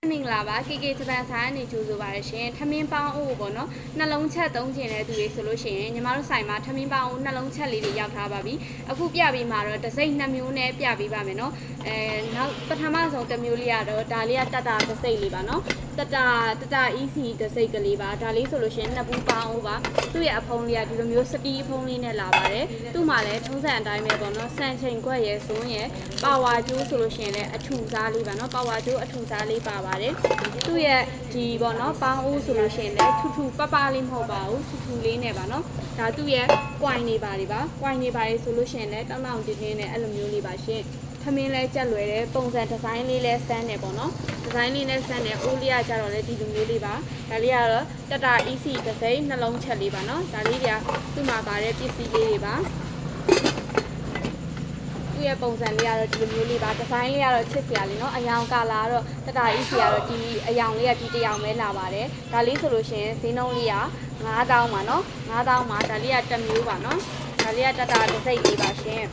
မင်္ဂလာပါ KK ဂျပန်ဆိုင်ကနေကြိုဆိုပါရရှင်ထမင်းပေါင်းအိုးပေါ့နော်နှလုံးချက်သုံးကျင်တဲ့သူတွေဆိုလို့ရှိရင်ညီမတို့ဆိုင်မှာထမင်းပေါင်းအိုးနှလုံးချက်လေးတွေရောက်ထားပါပြီအခုပြပေးမှာတော့တစ်စိမ့်နှစ်မျိုးနဲ့ပြပေးပါမယ်နော်အဲနောက်ပထမဆုံးတစ်မျိုးလေးကတော့ဒါလေးကတတတစ်စိမ့်လေးပါနော်တတတတ EC တစ်စိမ့်ကလေးပါဒါလေးဆိုလို့ရှိရင်နှစ်ပူပေါင်းအိုးပါသူ့ရဲ့အဖုံးလေးကဒီလိုမျိုးစတီးအဖုံးလေးနဲ့လာပါတယ်သူ့မှာလည်းထုံးစံအတိုင်းပဲပေါ့နော်စံချိန်ခွက်ရယ်ဇွန်းရယ်ပါဝါကျိုးဆိုလို့ရှိရင်လည်းအထူစားလေးပါနော်ပါဝါကျိုးအထူစားလေးပါပါတယ်သူ့ရဲ့ဒီပေါ့နော်ပေါင်းဦးဆိုလို့ရှိရင်လည်းထူထူပပလေးမဟုတ်ပါဘူးထူထူလေးနဲ့ပါနော်ဒါသူ့ရဲ့ coin နေပါလေးပါ coin နေပါလေးဆိုလို့ရှိရင်လည်းတောင်းတောင်းတင်းတင်းနဲ့အဲ့လိုမျိုးလေးပါရှင်ထမင်းလဲကြက်လွယ်တယ်ပုံစံဒီဇိုင်းလေးလဲစမ်းတယ်ပေါ့နော်ဒီဇိုင်းလေးနဲ့စမ်းတယ်အိုးလေးကကြတော့လေဒီလိုမျိုးလေးပါဒါလေးကတော့တတာ EC တစ်စိမ့်နှလုံးချက်လေးပါနော်ဒါလေးတွေကသူ့မှာပါတဲ့ပစ္စည်းလေးတွေပါ သူ့ရဲ့ပုံစံလေးကတော့ဒီလိုမျိုးလေးပါဒီဇိုင်းလေးကတော့ချစ်စရာလေးเนาะအယောင်ကာလာကတော့တတာကြီးစီကတော့ဒီအယောင်လေးကဒီတစ်ယောင်ပဲလာပါတယ်ဒါလေးဆိုလို့ရှိရင်ဈေးနှုန်းလေးက9000ပါเนาะ9000ပါဒါလေးကတစ်မျိုးပါเนาะဒါလေးကတတာတစ်စိတ်လေးပါရှင်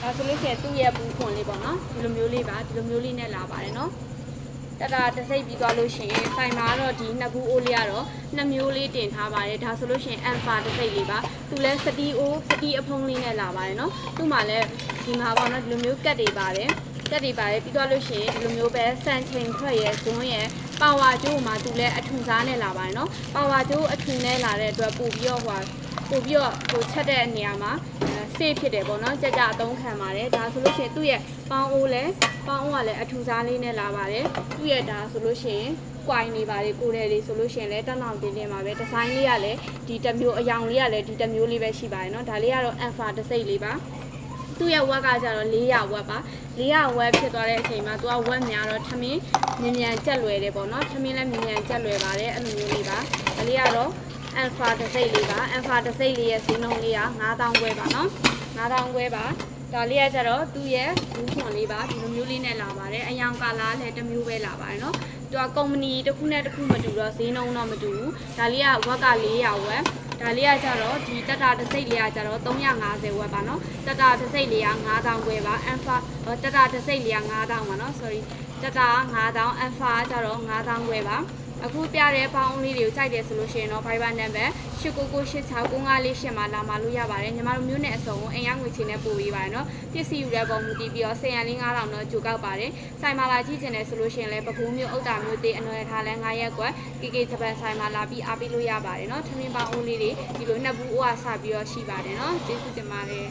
ဒါဆိုလို့ရှိရင်သူ့ရဲ့ဘူးခွန်လေးပေါ့เนาะဒီလိုမျိုးလေးပါဒီလိုမျိုးလေးနဲ့လာပါတယ်เนาะ တတာတစိပ်ပြီးသွားလို့ရှိရင်ဆိုင်မှာတော့ဒီနှစ်ခုအိုးလေးကတော့နှစ်မျိုးလေးတင်ထားပါတယ်ဒါဆိုလို့ရှိရင် alpha တစိပ်လေးပါသူလဲစတီအိုးစတီအဖုံးလေးနဲ့လာပါတယ်နော်သူ့မှာလဲဒီမှာပေါ့နော်ဒီလိုမျိုးကတ်တွေပါတယ်ကတ်တွေပါတယ်ပြီးသွားလို့ရှိရင်ဒီလိုမျိုးပဲစံချိန်ထွက်ရဲဇွန်းရဲပါဝါကျိုးမှာသူလဲအထူစားနဲ့လာပါတယ်နော်ပါဝါကျိုးအထူနဲ့လာတဲ့အတွက်ပို့ပြီးတော့ဟိုပို့ပြီးတော့ဟိုချက်တဲ့နေရာမှာ ဆေးဖြစ်တယ်ပေါ့နော်ကြကြအသုံးခံပါတယ်ဒါဆိုလို့ရှိရင်သူ့ရဲ့ပေါင်းအိုးလဲပေါင်းအိုးကလည်းအထူစားလေးနဲ့လာပါတယ်သူ့ရဲ့ဒါဆိုလို့ရှိရင်ကွိုင်နေပါလေကိုယ်တယ်လေးဆိုလို့ရှိရင်လည်းတက်အောင်တင်းတင်းပါပဲဒီဇိုင်းလေးကလည်းဒီတစ်မျိုးအယောင်လေးကလည်းဒီတစ်မျိုးလေးပဲရှိပါတယ်เนาะဒါလေးကတော့ alpha တစ်စိတ်လေးပါသူ့ရဲ့ဝက်ကကြတော့400ဝက်ပါ400ဝက်ဖြစ်သွားတဲ့အချိန်မှာသူကဝက်များတော့ထမင်းမြန်မြန်ကြက်လွယ်တယ်ပေါ့နော်ထမင်းလည်းမြန်မြန်ကြက်လွယ်ပါတယ်အဲ့လိုမျိုးလေးပါဒါလေးကတော့ alpha တစ်စိတ်လေးပါ alpha တစ်စိတ်လေးရဲ့ဈေးနှုန်းလေးက9000ကျွဲပါနော်9000ကျွဲပါဒါလေးကကြတော့သူ့ရဲ့ဘူးခွန်လေးပါဒီလိုမျိုးလေးနဲ့လာပါတယ်အယောင်ကာလာလည်းတစ်မျိုးပဲလာပါတယ်နော်သူကကုမ္ပဏီတစ်ခုနဲ့တစ်ခုမတူတော့ဈေးနှုန်းတော့မတူဘူးဒါလေးကဝက်က400ဝက်ဒါလေးကကြတော့ဒီတတာတစ်စိတ်လေးကကြတော့350ဝက်ပါနော်တတာတစ်စိတ်လေးက9000ကျွဲပါ alpha တတာတစ်စိတ်လေးက9000ပါနော် sorry တတာ9000 alpha ကကြတော့9000ကျွဲပါ အခုပြတဲ့ပေါင်းလေးတွေကိုကြိုက်တယ်ဆိုလို့ရှိရင်တော့ Viber number 89969548မှာလာမလို့ရပါတယ်ညီမတို့မျိုးနဲ့အစုံကိုအိမ်ရငွေချေနဲ့ပို့ပေးပါတယ်နော်ပစ္စည်းယူတဲ့ပုံမူတည်ပြီးတော့10ရန်လေး9000တော့ကြိုကောက်ပါတယ်ဆိုင်မှာလာကြည့်ချင်တယ်ဆိုလို့ရှိရင်လည်းပကူးမျိုးဥတာမျိုးသေးအနွယ်ထားလဲ9ရက်ကွက် KK ဂျပန်ဆိုင်မှာလာပြီးအားပေးလို့ရပါတယ်နော်ထမင်းပေါင်းအိုးလေးတွေဒီလိုနှစ်ဘူးအိုးအားစပြီးတော့ရှိပါတယ်နော်ကျေးဇူးတင်ပါတယ်